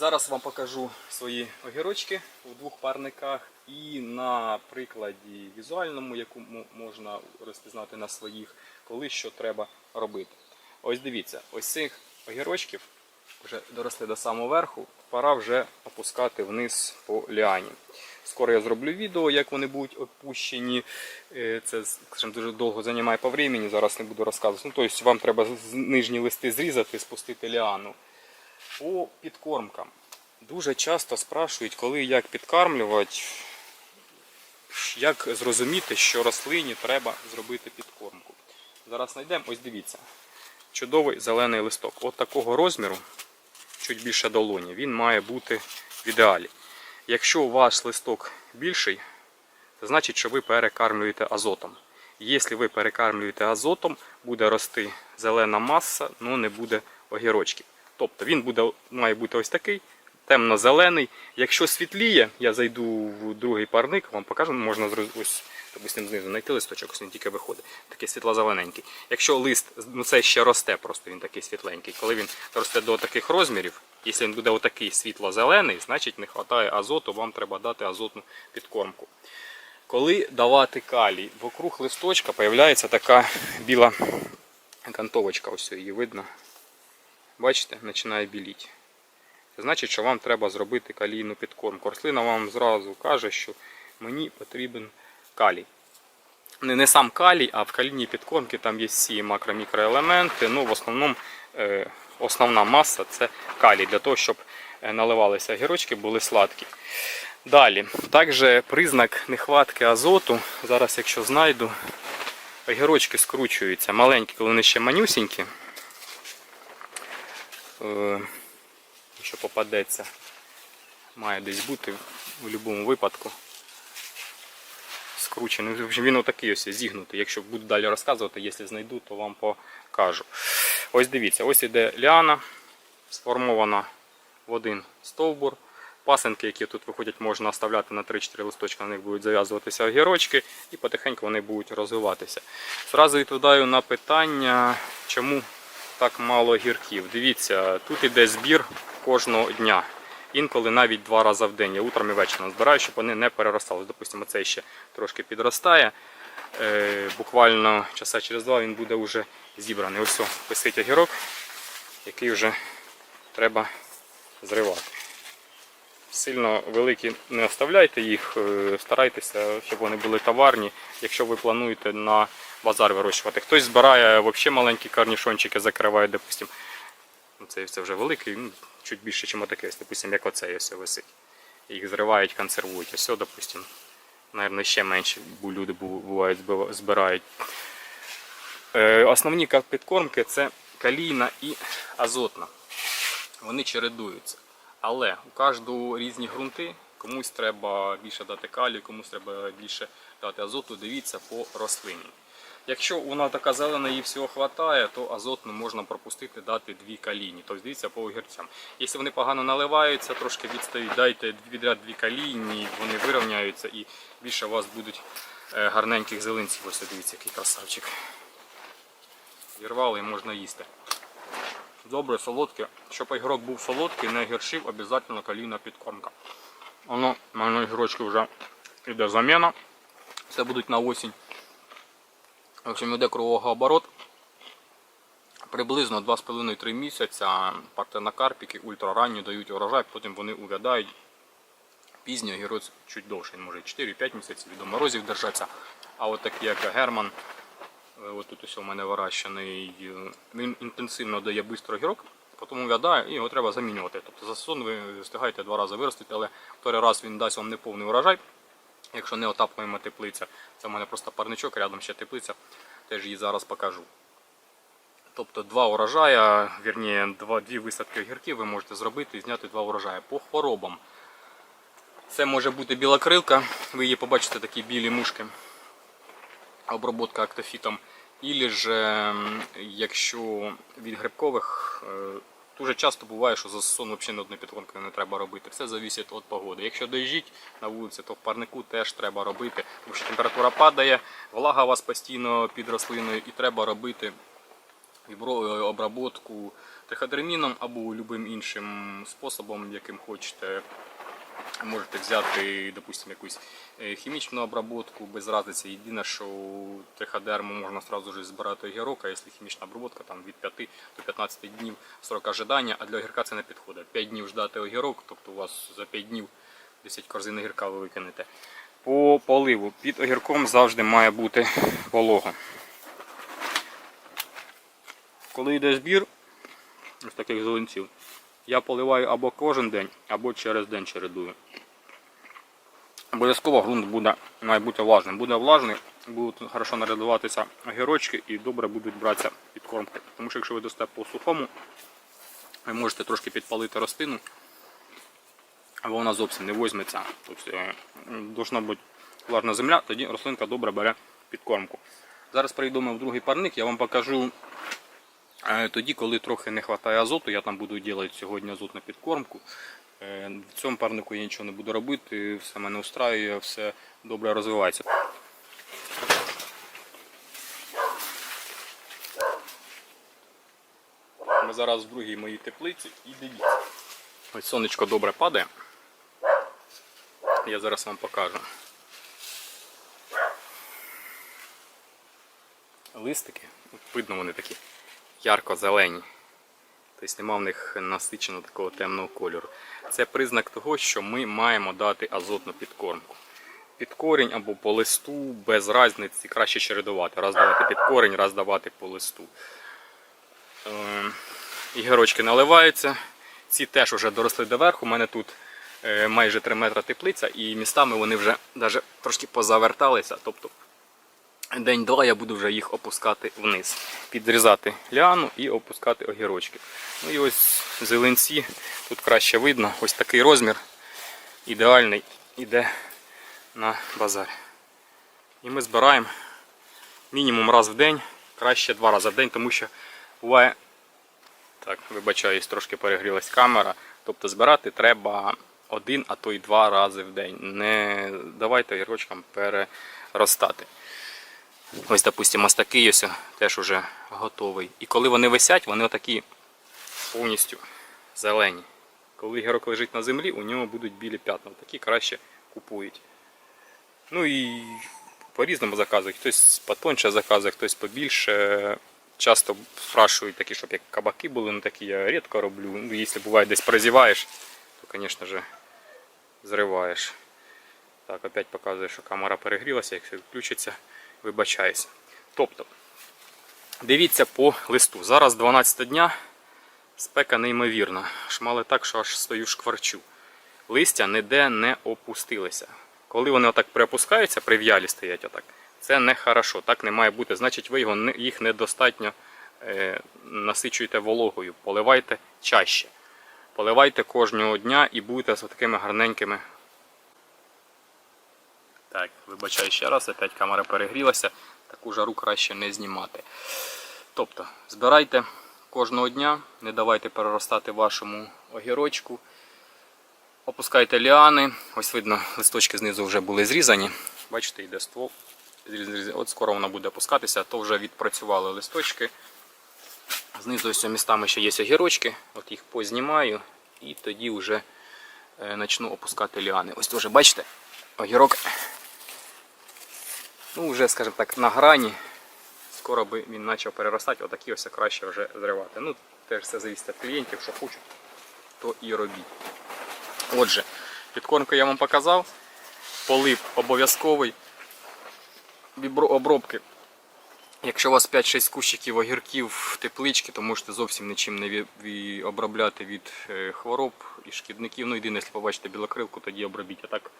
Зараз вам покажу свої огірочки у двох парниках і на прикладі візуальному, яку можна розпізнати на своїх, коли що треба робити. Ось дивіться, ось цих огірочків вже доросли до самого верху, пора вже опускати вниз по ліані. Скоро я зроблю відео, як вони будуть опущені. Е, Це скажімо, дуже довго займає по времени, зараз не буду розказувати. Ну, тобто вам треба нижні листи зрізати, спустити ліану. По підкормкам. Дуже часто спрашують, коли і як підкармлювати, як зрозуміти, що рослині треба зробити підкормку. Зараз знайдемо, ось дивіться. Чудовий зелений листок. От такого розміру, чуть більше долоні, він має бути в ідеалі. Якщо у вас листок більший, це значить, що ви перекармлюєте азотом. Якщо ви перекармлюєте азотом, буде рости зелена маса, але не буде огірочків. Тобто він буде, має бути ось такий, темно-зелений. Якщо світліє, я зайду в другий парник, вам покажу, можна ось, допустим, знизу знайти листочок, ось він тільки виходить. Такий світло-зелененький. Якщо лист, ну це ще росте, просто він такий світленький. Коли він росте до таких розмірів, якщо він буде отакий світло-зелений, значить не вистачає азоту, вам треба дати азотну підкормку. Коли давати калій, вокруг листочка з'являється така біла кантовочка, ось її видно. Бачите, починає біліти. Значить, що вам треба зробити калійну підкормку. Рослина вам зразу каже, що мені потрібен калій. Не, не сам калій, а в калійній підкормці там є всі макро-мікроелементи. Ну, в основному е, основна маса це калій, для того, щоб е, наливалися гірочки, були сладкі. Далі, також признак нехватки азоту. Зараз, якщо знайду, огірочки скручуються маленькі, коли вони ще манюсінькі. Е, Якщо попадеться, має десь бути в будь-якому випадку. Скручений. Він отакий ось зігнутий. Якщо буду далі розказувати, якщо знайду, то вам покажу. Ось дивіться, ось іде ліана, сформована в один стовбур. Пасенки, які тут виходять, можна оставляти на 3-4 листочка, на них будуть зав'язуватися огірочки і потихеньку вони будуть розвиватися. Зразу відповідаю на питання, чому так мало гірків. Дивіться, тут іде збір кожного дня. Інколи навіть два рази в день. Я утром і вечором збираю, щоб вони не переростали. Допустимо, цей ще трошки підростає. Е, буквально часа через два він буде вже зібраний. Ось висить огірок, який вже треба зривати. Сильно великі не оставляйте їх, е, старайтеся, щоб вони були товарні, якщо ви плануєте на базар вирощувати. Хтось збирає взагалі маленькі карнішончики, закриває, допустим. Ну, Це, це вже великий, ну, чуть більше, ніж отакий, допустим, як оцей ось висить. Їх зривають, консервують. Ось, допустим, Наверно, ще менше бо люди бувають збирають. Е, Основні підкормки це калійна і азотна. Вони чередуються. Але у кожного різні ґрунти. Комусь треба більше дати калію, комусь треба більше дати азоту. Дивіться по рослині. Якщо вона така зелена і всього вистачає, то азотну можна пропустити, дати дві калійні. Тобто дивіться по огірцям. Якщо вони погано наливаються, трошки відстають, дайте відряд дві калійні, вони вирівняються і більше у вас будуть е, гарненьких зеленців. Ось дивіться, який красавчик. Зірвали і можна їсти. Добре, солодке. Щоб огірок був солодкий, не гіршив, обов'язково калійна підкормка. Воно, в мене вже йде заміна. Це будуть на осінь. В общем, йде кругооборот. Приблизно 2,5-3 місяця партенокарпіки ультраранні дають урожай, потім вони увядають. Пізній огірець чуть довше, може 4-5 місяців від морозів держаться. А от такі як Герман, е, от тут ось у мене вирощений, е, він інтенсивно дає швидко огірок, потім увядає і його треба замінювати. Тобто за сезон ви встигаєте два рази виростити, але второй раз він дасть вам неповний урожай. Якщо не отаплюємо теплиця, це в мене просто парничок, рядом ще теплиця, теж її зараз покажу. Тобто два урожая, вірні, дві висадки огірків ви можете зробити і зняти два урожая. По хворобам. Це може бути білокрилка, ви її побачите такі білі мушки. Оброботка актофітом. Ілі ж, ем, якщо від грибкових, е, дуже часто буває, що за сезон взагалі ні одної підкормки не треба робити. Все залежить від погоди. Якщо доїжджіть на вулиці, то в парнику теж треба робити, тому що температура падає, влага у вас постійно під рослиною і треба робити обработку триходерміном або любим іншим способом, яким хочете. Можете взяти, допустимо, якусь е, хімічну обробку без разниці. Єдине, що триходерму можна одразу збирати огірок, а якщо хімічна обробка там, від 5 до 15 днів срок ожидання, а для огірка це не підходить. 5 днів ждати огірок, тобто у вас за 5 днів 10 корзин огірка ви викинете. По поливу під огірком завжди має бути волога. Коли йде збір ось таких зеленців, я поливаю або кожен день, або через день чередую. Обов'язково ґрунт буде, має бути влажним. Буде влажний, будуть хорошо нарядуватися огірочки і добре будуть братися підкормки. Тому що якщо ви дасте по сухому, ви можете трошки підпалити рослину, або вона зовсім не візьметься. Тобто е, должна бути влажна земля, тоді рослинка добре бере підкормку. Зараз прийдемо в другий парник, я вам покажу Тоді, коли трохи не вистачає азоту, я там буду робити сьогодні азотну підкормку. Е, В цьому парнику я нічого не буду робити, все мене устраює, все добре розвивається. Ми зараз в другій моїй теплиці і дивіться. Ось сонечко добре падає. Я зараз вам покажу. Листики, видно вони такі ярко-зелені. Тобто нема в них насичено такого темного кольору. Це признак того, що ми маємо дати азотну підкормку. Під корінь або по листу без різниці краще чередувати. Раз давати під корінь, раз давати по листу. Е, Ігорочки наливаються. Ці теж вже доросли до верху. У мене тут е, майже 3 метри теплиця і містами вони вже навіть трошки позаверталися. Тобто День-два я буду вже їх опускати вниз, підрізати ліану і опускати огірочки. Ну і ось зеленці, тут краще видно, ось такий розмір ідеальний іде на базар. І ми збираємо мінімум раз в день, краще два рази в день, тому що буває, так, вибачаюсь, трошки перегрілась камера. Тобто збирати треба один, а то й два рази в день. Не давайте огірочкам переростати. Ось, допустимо, ось такий ось теж уже готовий. І коли вони висять, вони отакі повністю зелені. Коли гірок лежить на землі, у нього будуть білі п'ятна. Такі краще купують. Ну і по-різному заказують. Хтось потоньше заказує, хтось побільше. Часто спрашують такі, щоб як кабаки були, ну такі я рідко роблю. Ну, якщо буває десь прозіваєш, то, звісно ж, зриваєш. Так, опять показує, що камера перегрілася, якщо включиться вибачаюся. Тобто, дивіться по листу. Зараз 12 дня, спека неймовірна. Шмали так, що аж стою шкварчу. Листя ніде не опустилися. Коли вони отак приопускаються, прив'ялі стоять отак, це не хорошо, так не має бути. Значить, ви його, їх недостатньо е, насичуєте вологою, поливайте чаще. Поливайте кожного дня і будете з такими гарненькими так, вибачаю ще раз, опять камера перегрілася, таку жару краще не знімати. Тобто, збирайте кожного дня, не давайте переростати вашому огірочку. Опускайте ліани. Ось видно, листочки знизу вже були зрізані. Бачите, йде ствол. От скоро вона буде опускатися, то вже відпрацювали листочки. Знизу ось містами ще є огірочки. От їх познімаю і тоді вже е, почну опускати ліани. Ось теж бачите, огірок ну, вже, скажімо так, на грані. Скоро би він почав переростати, отакі ось краще вже зривати. Ну, теж все залежить від клієнтів, що хочуть, то і робіть. Отже, підкормку я вам показав. Полив обов'язковий. Обробки. Якщо у вас 5-6 кущиків огірків теплички, то можете зовсім нічим не обробляти від е, хвороб і шкідників. Ну, єдине, якщо побачите білокрилку, тоді обробіть. А так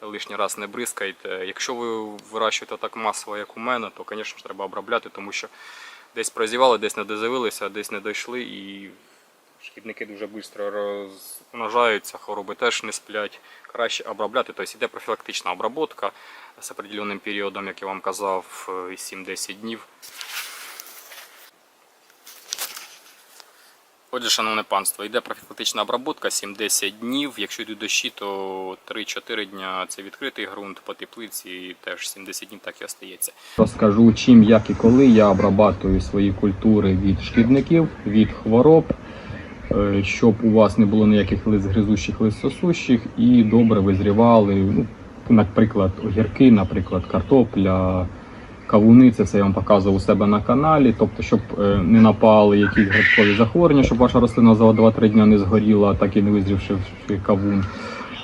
лишній раз не бризкайте. Якщо ви вирощуєте так масово, як у мене, то, звісно ж, треба обробляти, тому що десь прозівали, десь не дозавилися, десь не дійшли і шкідники дуже швидко розмножаються, хвороби теж не сплять. Краще обробляти, тобто йде профілактична обробка з определенним періодом, як я вам казав, е, 7-10 днів. Отже, шановне панство, йде профілактична обробка 7-10 днів. Якщо йдуть дощі, то 3-4 дня це відкритий ґрунт по теплиці, і теж 70 днів так і остається. Розкажу, чим, як і коли я обрабатую свої культури від шкідників, від хвороб. е, щоб у вас не було ніяких лист гризущих, лист сосущих, і добре визрівали, ну, наприклад, огірки, наприклад, картопля, кавуни, це все я вам показував у себе на каналі. Тобто, щоб е, не напали якісь грибкові захворювання, щоб ваша рослина за 2-3 дні не згоріла, так і не визрівши кавун.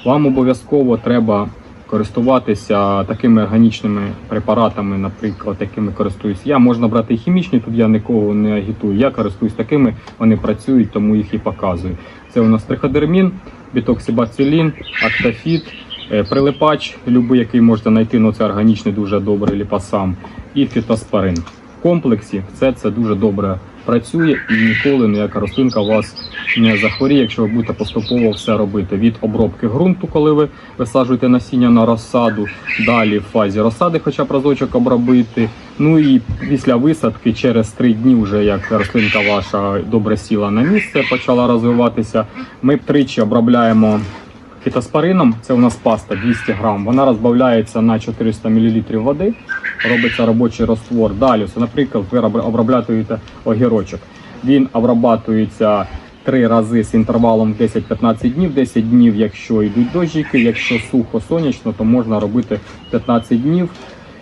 Вам обов'язково треба користуватися такими органічними препаратами, наприклад, якими користуюсь я. Можна брати і хімічні, тут я нікого не агітую. Я користуюсь такими, вони працюють, тому їх і показую. Це у нас триходермін, бітоксибацилін, актафіт, прилипач, любий, який можете знайти, ну це органічний, дуже добрий ліпасам, і фітоспорин. В комплексі все це дуже добре працює і ніколи ніяка рослинка вас не захворіє, якщо ви будете поступово все робити. Від обробки ґрунту, коли ви висаджуєте насіння на розсаду, далі в фазі розсади, хоча б разочок обробити. Ну і після висадки, через три дні, вже як рослинка ваша добре сіла на місце, почала розвиватися. Ми тричі обробляємо фітоспорином. Це у нас паста 200 грам. Вона розбавляється на 400 мл води. Робиться робочий розтвор. Далі, наприклад, ви роб- обробляєте огірочок. Він обрабатується три рази з інтервалом 10-15 днів. 10 днів, якщо йдуть дощики, якщо сухо сонячно, то можна робити 15 днів.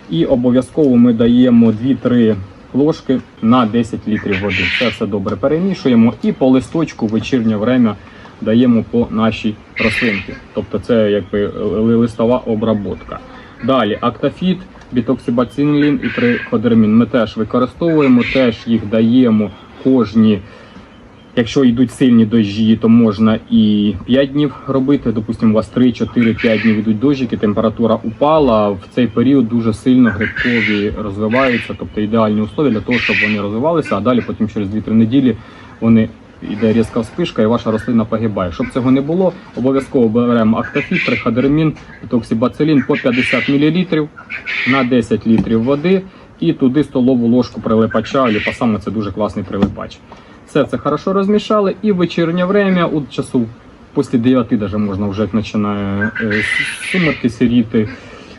І обов'язково ми даємо 2-3 ложки на 10 літрів води. Це все добре перемішуємо і по листочку в вечірнє время даємо по нашій рослинці. Тобто це якби е, листова обработка. Далі актафіт, бітоксибацилін і триходермін ми теж використовуємо, теж їх даємо кожні. Якщо йдуть сильні дощі, то можна і 5 днів робити. Допустимо, у вас 3, 4, 5 днів йдуть дощики, температура упала. В цей період дуже сильно грибкові розвиваються, тобто ідеальні условия для того, щоб вони розвивалися, а далі потім через 2-3 неділі вони йде різка вспишка і ваша рослина погибає. Щоб цього не було, обов'язково беремо актофіт, триходермін, токсибацилін по 50 мл на 10 літрів води і туди столову ложку прилипача, ліпасами це дуже класний прилипач. Все це хорошо розмішали і в вечірнє время, у часу після 9 даже можна вже починає е, сумерки сіріти.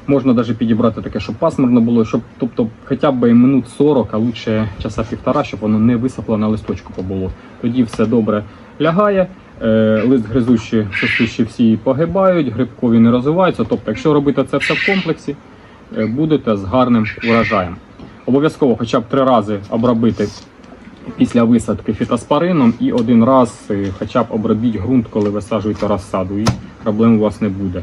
Можна навіть підібрати таке, щоб пасмурно було, щоб тобто хоча б минут 40, а лучше часа півтора, щоб воно не висохло на листочку побуло. Тоді все добре лягає. е, Лист гризущі, сосущі всі погибають, грибкові не розвиваються. Тобто, якщо робити це все в комплексі, е, будете з гарним урожаєм. Обов'язково хоча б три рази обробити після висадки фітоспорином і один раз е, хоча б обробіть ґрунт, коли висаджуєте розсаду, і проблем у вас не буде.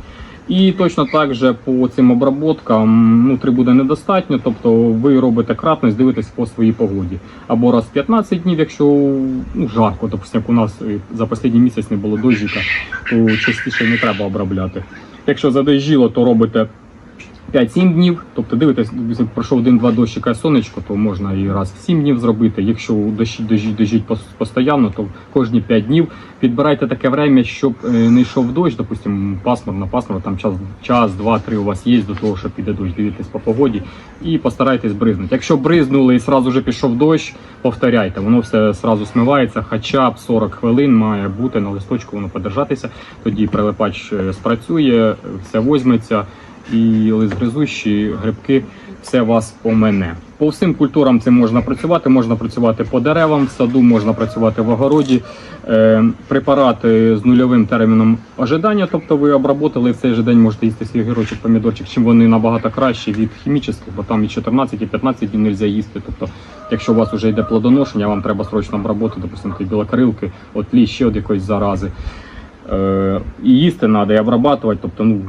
І точно так же по цим обработкам внутрі буде недостатньо, тобто ви робите кратність, дивитесь по своїй погоді. Або раз в 15 днів, якщо ну, жарко, допустим, як у нас за останній місяць не було дождіка, то частіше не треба обробляти. Якщо задежіло, то робите 5-7 днів, тобто дивитесь, пройшов один-два дощика сонечко, то можна і раз в 7 днів зробити. Якщо дощить, дощить пос- постійно, то кожні 5 днів. Підбирайте таке время, щоб е, не йшов дощ, допустимо, пасмурно, пасмурно, там час, час, два-три у вас є до того, що піде дощ, дивитесь по погоді і постарайтесь бризнути. Якщо бризнули і сразу же пішов дощ, повторяйте, воно все сразу смивається, хоча б 40 хвилин має бути на листочку, воно подержатися, тоді прилипач е, спрацює, все возьметься і лист гризущі, грибки, все вас помене. По всім культурам цим можна працювати, можна працювати по деревам, в саду можна працювати в огороді. Е, препарати з нульовим терміном ожидання, тобто ви обработали в цей же день можете їсти свій огірочок, помідорчик, чим вони набагато кращі від хімічних, бо там і 14, і 15 днів можна їсти. Тобто, якщо у вас вже йде плодоношення, вам треба срочно обработати, допустимо, білокрилки, от лі ще від якоїсь зарази. Е, і їсти треба, і обрабатувати, тобто, ну,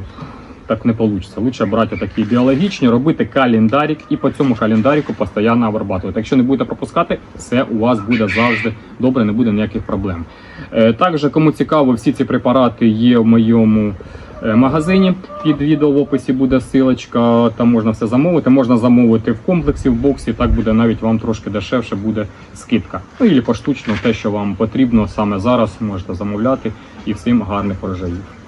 так не вийде. Лучше брати такі біологічні, робити календарик і по цьому календарику постійно обрабатувати. Якщо не будете пропускати, все у вас буде завжди добре, не буде ніяких проблем. Е, Також, кому цікаво, всі ці препарати є в моєму е, магазині. Під відео в описі буде силочка, там можна все замовити. Можна замовити в комплексі, в боксі, так буде навіть вам трошки дешевше буде скидка. Ну і поштучно те, що вам потрібно саме зараз, можете замовляти і всім гарних врожаїв.